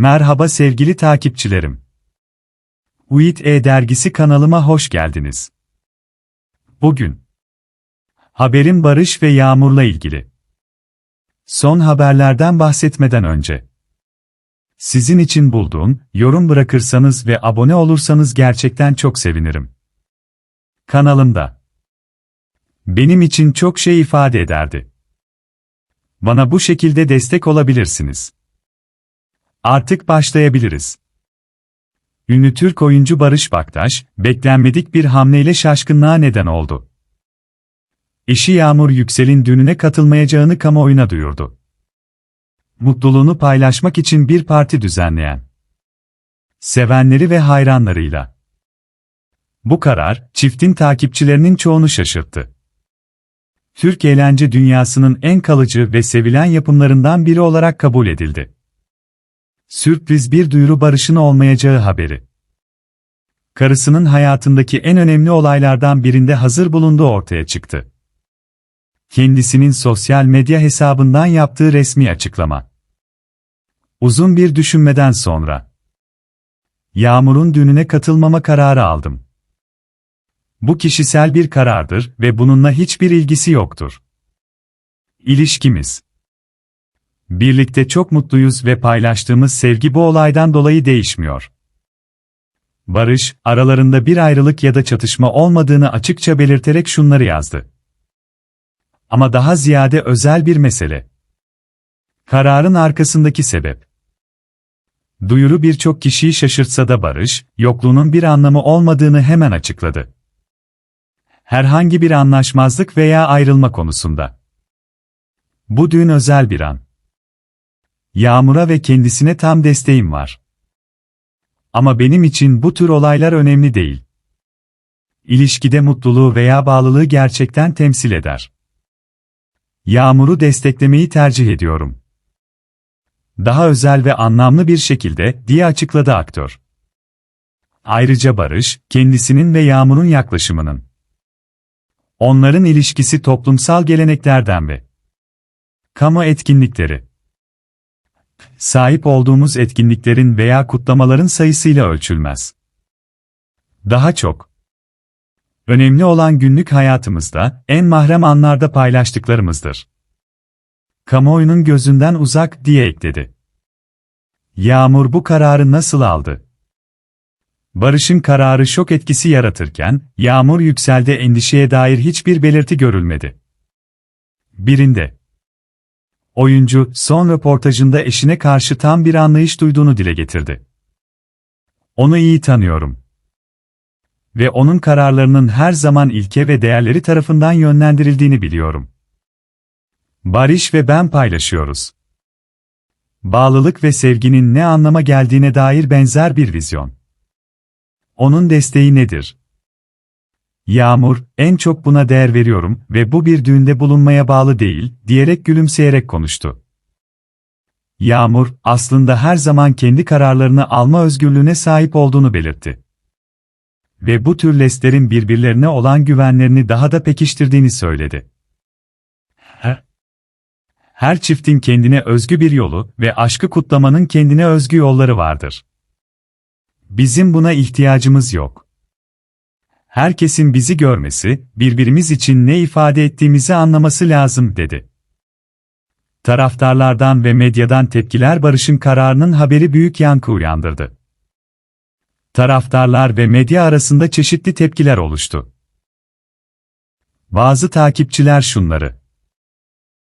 Merhaba sevgili takipçilerim. UİT E-Dergisi kanalıma hoş geldiniz. Bugün haberin Barış ve Yağmur'la ilgili. Son haberlerden bahsetmeden önce sizin için bulduğum, yorum bırakırsanız ve abone olursanız gerçekten çok sevinirim. Kanalımda benim için çok şey ifade ederdi. Bana bu şekilde destek olabilirsiniz. Artık başlayabiliriz. Ünlü Türk oyuncu Barış Baktaş, beklenmedik bir hamleyle şaşkınlığa neden oldu. Eşi Yağmur Yüksel'in düğününe katılmayacağını kamuoyuna duyurdu. Mutluluğunu paylaşmak için bir parti düzenleyen. Sevenleri ve hayranlarıyla. Bu karar, çiftin takipçilerinin çoğunu şaşırttı. Türk eğlence dünyasının en kalıcı ve sevilen yapımlarından biri olarak kabul edildi. Sürpriz bir duyuru Barış'ın olmayacağı haberi. Karısının hayatındaki en önemli olaylardan birinde hazır bulunduğu ortaya çıktı. Kendisinin sosyal medya hesabından yaptığı resmi açıklama. Uzun bir düşünmeden sonra Yağmur'un düğününe katılmama kararı aldım. Bu kişisel bir karardır ve bununla hiçbir ilgisi yoktur. İlişkimiz Birlikte çok mutluyuz ve paylaştığımız sevgi bu olaydan dolayı değişmiyor. Barış, aralarında bir ayrılık ya da çatışma olmadığını açıkça belirterek şunları yazdı. Ama daha ziyade özel bir mesele. Kararın arkasındaki sebep. Duyuru birçok kişiyi şaşırtsa da Barış, yokluğunun bir anlamı olmadığını hemen açıkladı. Herhangi bir anlaşmazlık veya ayrılma konusunda. Bu düğün özel bir an. Yağmur'a ve kendisine tam desteğim var. Ama benim için bu tür olaylar önemli değil. İlişkide mutluluğu veya bağlılığı gerçekten temsil eder. Yağmur'u desteklemeyi tercih ediyorum. Daha özel ve anlamlı bir şekilde, diye açıkladı aktör. Ayrıca Barış, kendisinin ve Yağmur'un yaklaşımının. Onların ilişkisi toplumsal geleneklerden ve kamu etkinlikleri sahip olduğumuz etkinliklerin veya kutlamaların sayısıyla ölçülmez. Daha çok, önemli olan günlük hayatımızda, en mahrem anlarda paylaştıklarımızdır. Kamuoyunun gözünden uzak diye ekledi. Yağmur bu kararı nasıl aldı? Barış'ın kararı şok etkisi yaratırken, Yağmur yükselde endişeye dair hiçbir belirti görülmedi. Birinde, Oyuncu, son röportajında eşine karşı tam bir anlayış duyduğunu dile getirdi. Onu iyi tanıyorum. Ve onun kararlarının her zaman ilke ve değerleri tarafından yönlendirildiğini biliyorum. Barış ve ben paylaşıyoruz. Bağlılık ve sevginin ne anlama geldiğine dair benzer bir vizyon. Onun desteği nedir? Yağmur, en çok buna değer veriyorum ve bu bir düğünde bulunmaya bağlı değil, diyerek gülümseyerek konuştu. Yağmur, aslında her zaman kendi kararlarını alma özgürlüğüne sahip olduğunu belirtti. Ve bu tür leslerin birbirlerine olan güvenlerini daha da pekiştirdiğini söyledi. Her, çiftin kendine özgü bir yolu ve aşkı kutlamanın kendine özgü yolları vardır. Bizim buna ihtiyacımız yok herkesin bizi görmesi, birbirimiz için ne ifade ettiğimizi anlaması lazım, dedi. Taraftarlardan ve medyadan tepkiler Barış'ın kararının haberi büyük yankı uyandırdı. Taraftarlar ve medya arasında çeşitli tepkiler oluştu. Bazı takipçiler şunları